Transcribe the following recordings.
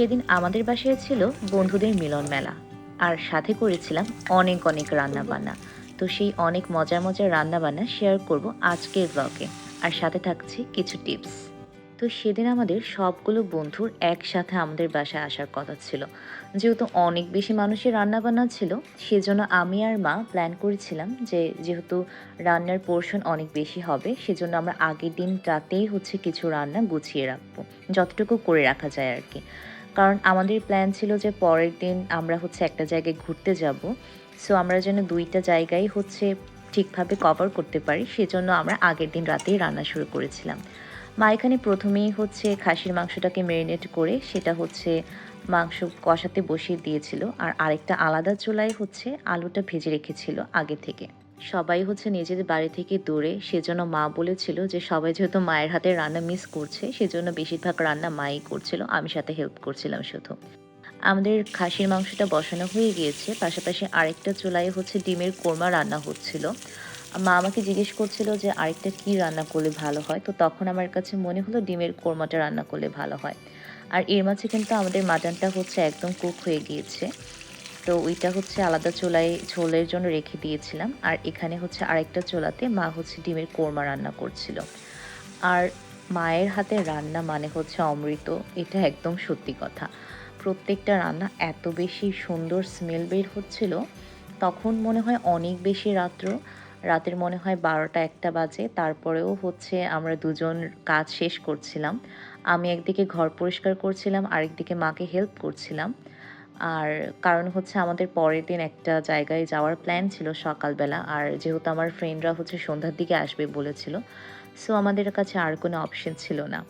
সেদিন আমাদের বাসায় ছিল বন্ধুদের মিলন মেলা। আর সাথে করেছিলাম অনেক অনেক রান্না বান্না তো সেই অনেক মজার মজার রান্না বান্না শেয়ার করব আজকের ব্লগে আর সাথে থাকছে কিছু টিপস তো সেদিন আমাদের সবগুলো বন্ধুর একসাথে আমাদের বাসায় আসার কথা ছিল। যেহেতু অনেক বেশি মানুষের রান্না বান্না ছিল, সেজন্য আমি আর মা প্ল্যান করেছিলাম যে যেহেতু রান্নার পোর্শন অনেক বেশি হবে, সেজন্য আমরা আগের দিন রাতেই হচ্ছে কিছু রান্না গুছিয়ে রাখব। যতটুকু করে রাখা যায় আর কি। কারণ আমাদের প্ল্যান ছিল যে পরের দিন আমরা হচ্ছে একটা জায়গায় ঘুরতে যাব। সো আমরা যেন দুইটা জায়গায় হচ্ছে ঠিকভাবে কভার করতে পারি, সেজন্য আমরা আগের দিন রাতেই রান্না শুরু করেছিলাম। মা এখানে প্রথমেই হচ্ছে খাসির মাংসটাকে ম্যারিনেট করে, সেটা হচ্ছে মাংস কষাতে বসিয়ে দিয়েছিল। আর আরেকটা আলাদা চুলায় হচ্ছে আলুটা ভেজে রেখেছিল আগে থেকে। সবাই হচ্ছে নিজেদের বাড়ি থেকে দূরে। সেজন্য মা বলেছিল যে, সবাই যেহেতু মায়ের হাতে রান্না মিস করছে, সেজন্য বেশিরভাগ রান্না মাই করছিল, আমি সাথে হেল্প করছিলাম শুধু। আমাদের খাসির মাংসটা বসানো হয়ে গিয়েছে, পাশাপাশি আরেকটা চুলায় হচ্ছে ডিমের কোরমা রান্না হচ্ছিল। মা আমাকে জিজ্ঞেস করছিল যে, আরেকটা কি রান্না করলে ভালো হয়? তো তখন আমার কাছে মনে হলো ডিমের কোরমাটা রান্না করলে ভালো হয়। আর এর মাঝে কিন্তু আমাদের মাটনটা হচ্ছে একদম কুক হয়ে গিয়েছে। তো ওইটা হচ্ছে আলাদা চুলায় ঝোলের জন্য রেখে দিয়েছিলাম। আর এখানে হচ্ছে আরেকটা চোলাতে মা হচ্ছে ডিমের কোরমা রান্না করছিল। আর মায়ের হাতে রান্না মানে হচ্ছে অমৃত, এটা একদম সত্যি কথা। প্রত্যেকটা রান্না এত বেশি সুন্দর স্মেল বের হচ্ছিল, তখন মনে হয় অনেক বেশি রাত্র। রাতের মনে হয় বারোটা একটা বাজে, তারপরেও হচ্ছে আমরা দুজন কাজ শেষ করছিলাম। আমি একদিকে ঘর পরিষ্কার করছিলাম, আরেকদিকে মাকে হেল্প করছিলাম। আর কারণ হচ্ছে আমাদের পরের দিন একটা জায়গায় যাওয়ার প্ল্যান ছিল সকালবেলা। আর যেহেতু আমার ফ্রেন্ডরা হচ্ছে সন্ধ্যার দিকে আসবে বলেছিল সো আমাদের কাছে আর কোনো অপশন ছিল না।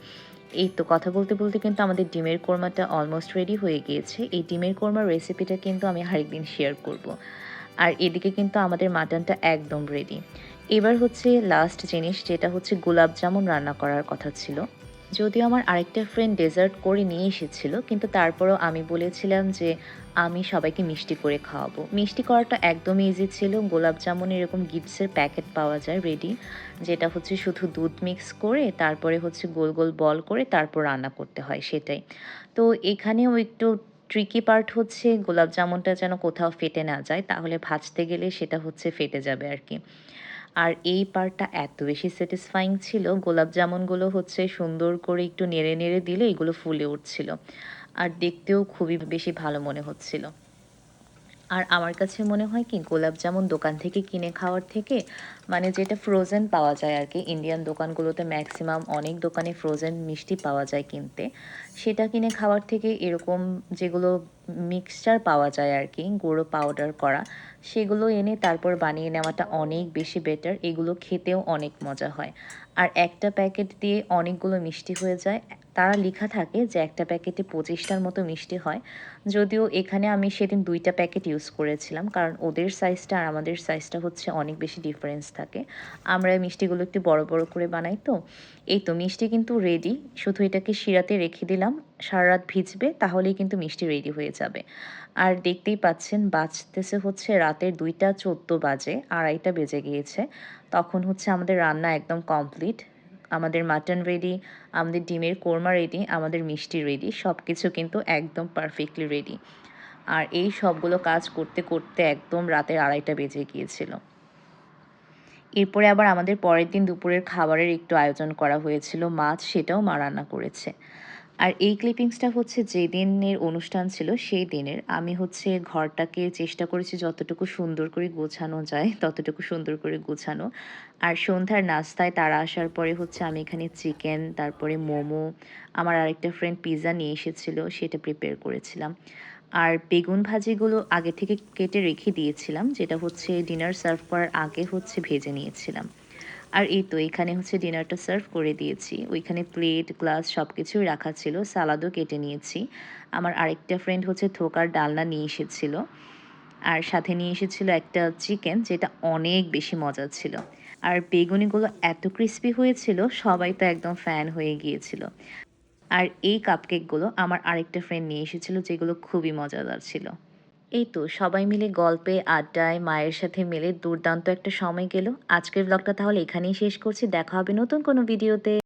এই তো কথা বলতে বলতে কিন্তু আমাদের ডিমের কোরমাটা অলমোস্ট রেডি হয়ে গিয়েছে। এই ডিমের কোরমার রেসিপিটা কিন্তু আমি আরেকদিন শেয়ার করব। আর এদিকে কিন্তু আমাদের মাটনটা একদম রেডি এবার হচ্ছে লাস্ট জিনিস, যেটা হচ্ছে গোলাপ জামুন রান্না করার কথা ছিল। যদিও আমার আরেকটা ফ্রেন্ড ডেজার্ট করে নিয়ে এসেছিল, কিন্তু তারপরও আমি বলেছিলাম যে আমি সবাইকে মিষ্টি করে খাওয়াবো। মিষ্টি করাটা একদম ইজি ছিল, গোলাপ জামুন এরকম গিফটসের প্যাকেট পাওয়া যায় রেডি যেটা হচ্ছে শুধু দুধ মিক্স করে, তারপরে হচ্ছে গোল গোল বল করে তারপর রান্না করতে হয় সেটাই। তো এখানেও একটু ট্রিকি পার্ট হচ্ছে, গোলাপ জামুনটা যেন কোথাও ফেটে না যায়, তাহলে ভাজতে গেলে সেটা হচ্ছে ফেটে যাবে আর কি। আর এই পার্টটা এত বেশি স্যাটিসফাইং ছিল। গোলাপ জামুনগুলো হচ্ছে সুন্দর করে একটু নেড়ে নেড়ে দিলে এগুলো ফুলে উঠছিল। আর দেখতেও খুবই বেশি ভালো মনে হচ্ছিল। আর আমার কাছে মনে হয় কি, গোলাপ জামুন দোকান থেকে কিনে খাওয়ার থেকে মানে যেটা ফ্রোজেন পাওয়া যায় আর কি ইন্ডিয়ান দোকানগুলোতে ম্যাক্সিমাম অনেক দোকানে ফ্রোজেন মিষ্টি পাওয়া যায় কিনতে। সেটা কিনে খাওয়ার থেকে এরকম যেগুলো মিক্সচার পাওয়া যায় আর কি, গুঁড়ো পাউডার করা, সেগুলো এনে তারপর বানিয়ে নেওয়াটা অনেক বেশি বেটার এগুলো খেতেও অনেক মজা হয়। আর একটা প্যাকেট দিয়ে অনেকগুলো মিষ্টি হয়ে যায় তারা লেখা থাকে যে একটা প্যাকেটে পঁচিশটার মতো মিষ্টি হয়। যদিও এখানে আমি সেদিন দুইটা প্যাকেট ইউজ করেছিলাম, কারণ ওদের সাইজটা আর আমাদের সাইজটা হচ্ছে অনেক বেশি ডিফারেন্স থাকে। আমরা মিষ্টিগুলো একটু বড় বড় করে বানাই তো। এই তো মিষ্টি কিন্তু রেডি শুধু এটাকে শিরাতে রেখে দিলাম, সারা রাত ভিজবে, তাহলেই কিন্তু মিষ্টি রেডি হয়ে যাবে। আর দেখতেই পাচ্ছেন বাঁচতেছে হচ্ছে রাতের দুইটা চোদ্দ বাজে, আড়াইটা বেজে গিয়েছে। তখন হচ্ছে আমাদের রান্না একদম কমপ্লিট আমাদের মাটন রেডি আমাদের ডিমের কোরমা রেডি আমাদের মিষ্টি রেডি সব কিছু কিন্তু একদম পারফেক্টলি রেডি আর এই সবগুলো কাজ করতে করতে একদম রাতের আড়াইটা বেজে গিয়েছিল। এরপরে আবার আমাদের পরের দিন দুপুরের খাবারের একটু আয়োজন করা হয়েছিল, মাছ সেটাও মা রান্না করেছে। আর এই ক্লিপিংসটা হচ্ছে যে দিনের অনুষ্ঠান ছিল, সেই দিনের। আমি হচ্ছে ঘরটাকে চেষ্টা করেছি যতটুকু সুন্দর করে গোছানো যায়, ততটুকু সুন্দর করে গোছানো। আর সন্ধ্যার নাস্তায় তারা আসার পরে হচ্ছে আমি এখানে চিকেন তারপরে মোমো, আমার আরেকটা ফ্রেন্ড পিৎজা নিয়ে এসেছিল, সেটা প্রিপেয়ার করেছিলাম। আর বেগুন ভাজিগুলো আগে থেকে কেটে রেখে দিয়েছিলাম, যেটা হচ্ছে ডিনার সার্ভ করার আগে হচ্ছে ভেজে নিয়েছিলাম। আর এই তো এখানে হচ্ছে ডিনারটা সার্ভ করে দিয়েছি। ওইখানে প্লেট গ্লাস সব কিছুই রাখা ছিল সালাদও কেটে নিয়েছি। আমার আরেকটা ফ্রেন্ড হচ্ছে থোকার ডালনা নিয়ে এসেছিল। আর সাথে নিয়ে এসেছিল একটা চিকেন যেটা অনেক বেশি মজা ছিল। আর বেগুনিগুলো এত ক্রিস্পি হয়েছিল, সবাই তো একদম ফ্যান হয়ে গিয়েছিল। আর এই কাপকেকগুলো আমার আরেকটা ফ্রেন্ড নিয়ে এসেছিল, যেগুলো খুবই মজাদার ছিল। এই তো, সবাই মিলে গল্পে, আড্ডায়, মায়ের সাথে মিলে দুর্দান্ত একটা সময় গেল। আজকের ব্লগটা তাহলে এখানেই শেষ করছি। দেখা হবে নতুন কোনো ভিডিওতে